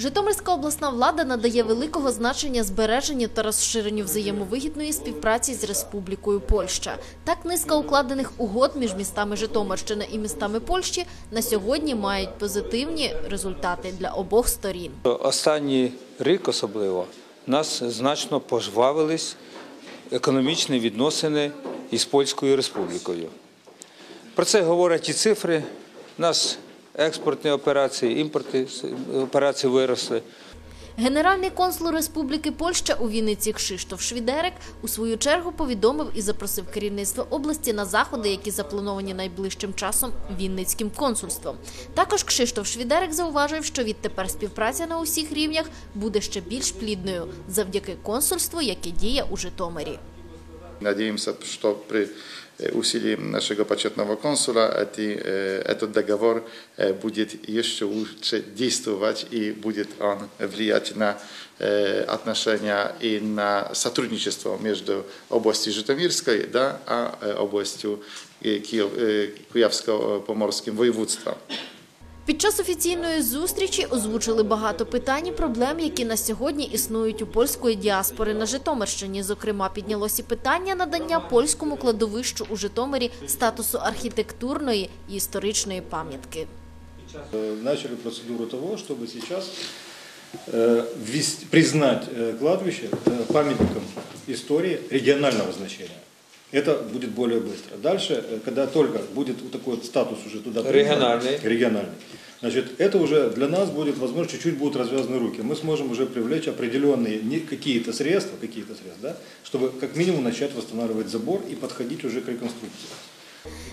Житомирська обласна влада надає великого значення збереженню та розширенню взаємовигідної співпраці з Республікою Польща. Так низка укладених угод між містами Житомирщини і містами Польщі на сьогодні мають позитивні результати для обох сторін. Останній рік особливо нас значно пожвавились економічні відносини із Польською Республікою. Про це говорять і цифри. Нас експортні операції, імпортні операції виросли. Генеральний консул Республіки Польща у Вінниці Кшиштоф Швідерек у свою чергу повідомив і запросив керівництво області на заходи, які заплановані найближчим часом Вінницьким консульством. Також Кшиштоф Швідерек зауважив, що відтепер співпраця на усіх рівнях буде ще більш плідною завдяки консульству, яке діє у Житомирі. Надеемся, что при э, усилии нашего почетного консула эти, э, этот договор э, будет еще лучше действовать и будет он влиять на э, отношения и на сотрудничество между областью Житомирской да, а э, областью э, Киев, э, Куявско-Поморским воеводством. Під час офіційної зустрічі озвучили багато питань і проблем, які на сьогодні існують у польської діаспори на Житомирщині. Зокрема, піднялося і питання надання польському кладовищу у Житомирі статусу архітектурної і історичної пам'ятки. Э, начали процедуру того, чтобы сейчас э, ввести- признать э, кладбище э, памятником истории регионального значения. Это будет более быстро. Дальше, э, когда только будет вот такой вот статус уже туда признан, Региональный. региональный, значит, это уже для нас будет, возможно, чуть-чуть будут развязаны руки. Мы сможем уже привлечь определенные не- какие-то средства, какие-то средства, да, чтобы как минимум начать восстанавливать забор и подходить уже к реконструкции.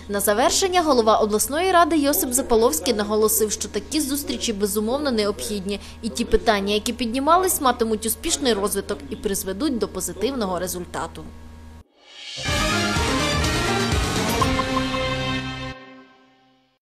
На завершення голова обласної ради Йосип Запаловський наголосив, що такі зустрічі безумовно необхідні, і ті питання, які піднімались, матимуть успішний розвиток і призведуть до позитивного результату.